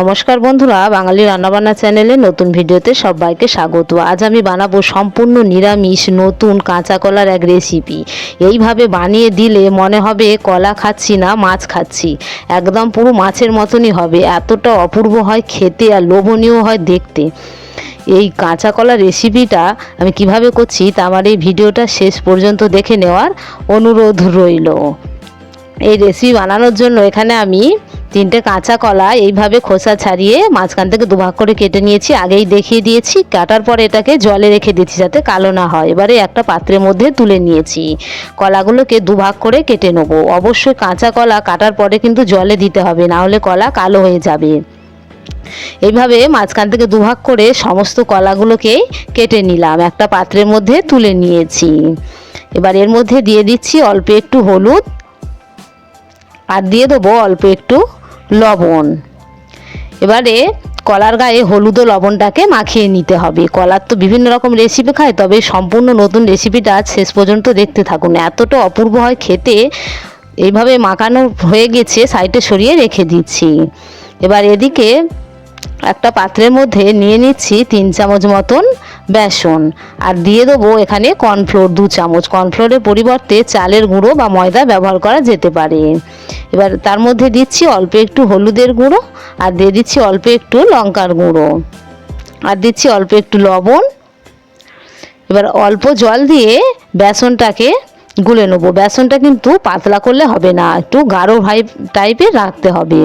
নমস্কার বন্ধুরা, বাঙালি রান্নাবান্না চ্যানেলে নতুন ভিডিওতে সবাইকে স্বাগত। আজ আমি বানাবো সম্পূর্ণ নিরামিষ নতুন কাঁচা কলার এক রেসিপি এইভাবে বানিয়ে দিলে মনে হবে কলা খাচ্ছি না, মাছ খাচ্ছি। একদম পুরো মাছের মতনই হবে, এতটা অপূর্ব হয় খেতে আর লোভনীয় হয় দেখতে। এই কাঁচা কলা রেসিপিটা আমি কীভাবে করছি তা আমার এই ভিডিওটা শেষ পর্যন্ত দেখে নেওয়ার অনুরোধ রইল। এই রেসিপি বানানোর জন্য এখানে আমি তিনটে কাঁচা কলা এইভাবে খোসা ছাড়িয়ে মাঝখান থেকে দুভাগ করে কেটে নিয়েছি, আগেই দেখিয়ে দিয়েছি। কাটার পর এটাকে জলে রেখে দিচ্ছি যাতে কালো না হয়। এবারে একটা পাত্রের মধ্যে তুলে নিয়েছি। কলাগুলোকে দুভাগ করে কেটে নেব। অবশ্যই কাঁচা কলা কাটার পরে কিন্তু জলে দিতে হবে, না হলে কলা কালো হয়ে যাবে। এইভাবে মাঝখান থেকে দুভাগ করে সমস্ত কলাগুলোকে কেটে নিলাম। একটা পাত্রের মধ্যে তুলে নিয়েছি। এবার এর মধ্যে দিয়ে দিচ্ছি অল্প একটু হলুদ। আর দিয়ে দেবো অল্প একটু লবণ। এবারে কলার গায়ে হলুদ ও লবণটাকে মাখিয়ে নিতে হবে। কলার তো বিভিন্ন রকম রেসিপি খায়, তবে সম্পূর্ণ নতুন রেসিপিটা শেষ পর্যন্ত দেখতে থাকুন। এতটা অপূর্ব হয় খেতে, এইভাবে মাখানো হয়ে গেছে, সাইডে সরিয়ে রেখে দিচ্ছি। এবার এদিকে একটা পাত্রের মধ্যে নিয়ে নিচ্ছি তিন চামচ মতন বেসন। আর দিয়ে দেবো এখানে কর্নফ্লোর দু চামচ। কর্নফ্লোরের পরিবর্তে চালের গুঁড়ো বা ময়দা ব্যবহার করা যেতে পারে। এবার তার মধ্যে দিচ্ছি অল্প একটু হলুদের গুঁড়ো আর দিয়ে দিচ্ছি অল্প একটু লঙ্কার গুঁড়ো। আর দিচ্ছি অল্প একটু লবণ। এবার অল্প জল দিয়ে বেসনটাকে গুলে নেব। বেসনটা কিন্তু পাতলা করলে হবে না, একটু গাঢ় ভাই টাইপের রাখতে হবে।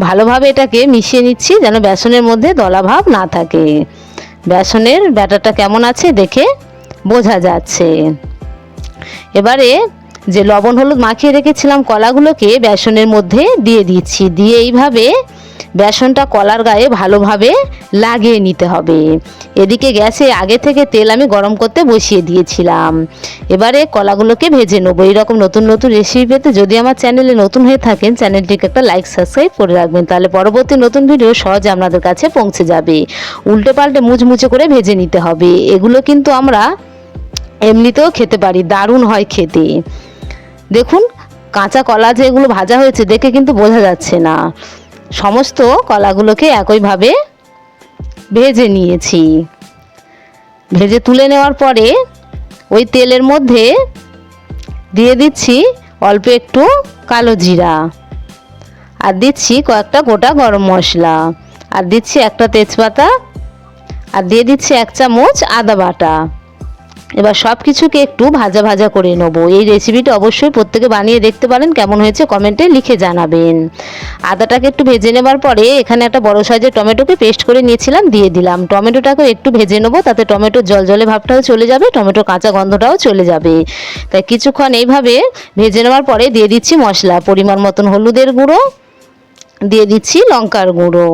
ভালোভাবে এটাকে মিশিয়ে নিচ্ছি যেন বেসনের মধ্যে দলাভাব না থাকে। বেসনের ব্যাটারটা কেমন আছে দেখে বোঝা যাচ্ছে। এবারে যে লবণ হলুদ মাখিয়ে রেখেছিলাম কলাগুলোকে বেসনের মধ্যে দিয়ে দিচ্ছি। দিয়ে এইভাবে বেসনটা কলার গায়ে ভালোভাবে লাগিয়ে নিতে হবে। এদিকে গ্যাসে আগে থেকে তেল আমি গরম করতে বসিয়ে দিয়েছিলাম। এবারে কলাগুলোকে ভেজে নেব। এইরকম নতুন নতুন রেসিপি পেতে যদি আমার চ্যানেলে নতুন হয়ে থাকেন, চ্যানেলটিকে একটা লাইক সাবস্ক্রাইব করে রাখবেন। তাহলে পরবর্তী নতুন ভিডিও সহজে আপনাদের কাছে পৌঁছে যাবে। উল্টে পাল্টে মুচমুচে করে ভেজে নিতে হবে। এগুলো কিন্তু আমরা এমনিতেও খেতে পারি। দারুণ হয় খেতে। দেখুন, কাঁচা কলা যেগুলো ভাজা হয়েছে, দেখে কিন্তু বোঝা যাচ্ছে না। সমস্ত কলাগুলোকে একইভাবে ভেজে নিয়েছি। ভেজে তুলে নেওয়ার পরে ওই তেলের মধ্যে দিয়ে দিচ্ছি অল্প একটু কালো জিরা। আর দিচ্ছি কয়েকটা গোটা গরম মশলা। আর দিচ্ছি একটা তেজপাতা। আর দিয়ে দিচ্ছি এক চামচ আদা বাটা। এবার সব কিছুকে একটু ভাজা ভাজা করে নেব। এই রেসিপিটা অবশ্যই প্রত্যেকে বানিয়ে দেখতে পারেন, কেমন হয়েছে কমেন্টে লিখে জানাবেন। আদাটাকে একটু ভেজে নেবার পরে এখানে একটা বড় সাইজের টমেটোকে পেস্ট করে নিয়েছিলাম, দিয়ে দিলাম। টমেটোটাকে একটু ভেজে নেব, তাতে টমেটোর জল জলে ভাবটাও চলে যাবে টমেটো কাঁচা গন্ধটাও চলে যাবে। তাই কিছুক্ষণ এইভাবে ভেজে নেওয়ার পরে দিয়ে দিচ্ছি মশলা, পরিমাণ মতন হলুদের গুঁড়ো, দিয়ে দিচ্ছি লঙ্কার গুঁড়ো,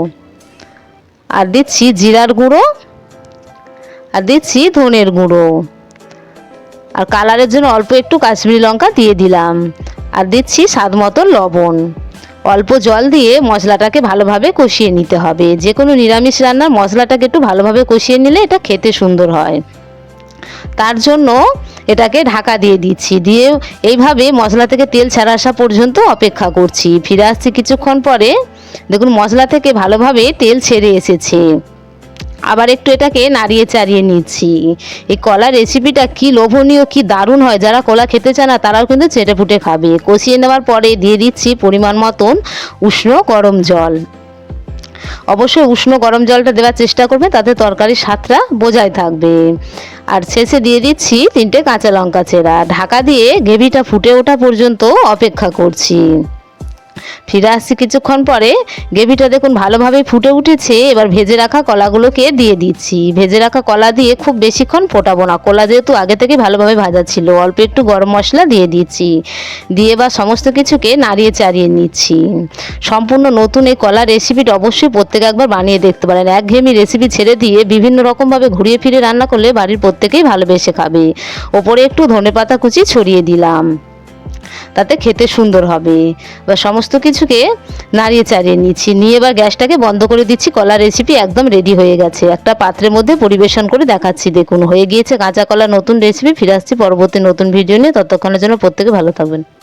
আর দিচ্ছি জিরার গুঁড়ো, আর দিচ্ছি ধনের গুঁড়ো। আর কালারের জন্য অল্প একটু কাশ্মীরি লঙ্কা দিয়ে দিলাম। আর দিচ্ছি স্বাদ মতো লবণ। অল্প জল দিয়ে মশলাটাকে ভালোভাবে কষিয়ে নিতে হবে। যে কোনো নিরামিষ রান্নার মশলাটাকে একটু ভালোভাবে কষিয়ে নিলে এটা খেতে সুন্দর হয়। তার জন্য এটাকে ঢাকা দিয়ে দিচ্ছি। দিয়ে এইভাবে মশলা থেকে তেল ছাড়া আসা পর্যন্ত অপেক্ষা করছি। ফিরে আসছি কিছুক্ষণ পরে। দেখুন, মশলা থেকে ভালোভাবে তেল ছেড়ে এসেছে। আবার একটু এটাকে নাড়িয়ে চাড়িয়ে নিচ্ছি। এই কলা রেসিপিটা কি লোভনীয়, কি দারুণ হয়? যারা কলা খেতে চায় না, তারাও কিন্তু চেটে ফুটে খাবে। কষিয়ে নেওয়ার পরে দিয়ে দিচ্ছি পরিমাণ মতন উষ্ণ গরম জল। অবশ্যই উষ্ণ গরম জলটা দেওয়ার চেষ্টা করবে, তাতে তরকারির স্বাদটা বোঝাই থাকবে। আর শেষে দিয়ে দিচ্ছি তিনটে কাঁচা লঙ্কা চেরা। ঢাকা দিয়ে গ্রেভিটা ফুটে ওঠা পর্যন্ত অপেক্ষা করছি। ফিরে আসছি কিছুক্ষণ পরে। গ্রেভিটা দেখুন ভালোভাবে ফুটে উঠেছে। এবার ভেজে রাখা কলাগুলোকে দিয়ে দিচ্ছি। ভেজে রাখা কলা দিয়ে খুব বেশিক্ষণ ফোটাবো না। কলা যেহেতু আগে থেকে ভালোভাবে ভাজা ছিল, অল্প একটু গরম মশলা দিয়ে দিচ্ছি। দিয়ে বা সমস্ত কিছুকে নাড়িয়ে চাড়িয়ে নিচ্ছি। সম্পূর্ণ নতুন এই কলা রেসিপিটা অবশ্যই প্রত্যেকে একবার বানিয়ে দেখতে পারেন। একঘেয়েমি রেসিপি ছেড়ে দিয়ে বিভিন্ন রকমভাবে ঘুরিয়ে ফিরে রান্না করলে বাড়ির প্রত্যেকেই ভালোবেসে খাবে। ওপরে একটু ধনেপাতা কুচি ছড়িয়ে দিলাম। তাতে খেতে সুন্দর হবে। বা সমস্ত কিছুকে নাড়িয়ে চাড়িয়ে নিচ্ছি। নিয়ে এবার গ্যাসটাকে বন্ধ করে দিচ্ছি। কলা রেসিপি একদম রেডি হয়ে গেছে। একটা পাত্রের মধ্যে পরিবেশন করে দেখাচ্ছি। দেখুন, হয়ে গিয়েছে কাঁচা কলা নতুন রেসিপি ফিরে আসছি পরবর্তী নতুন ভিডিও নিয়ে। ততক্ষণের জন্য প্রত্যেকে ভালো থাকবেন।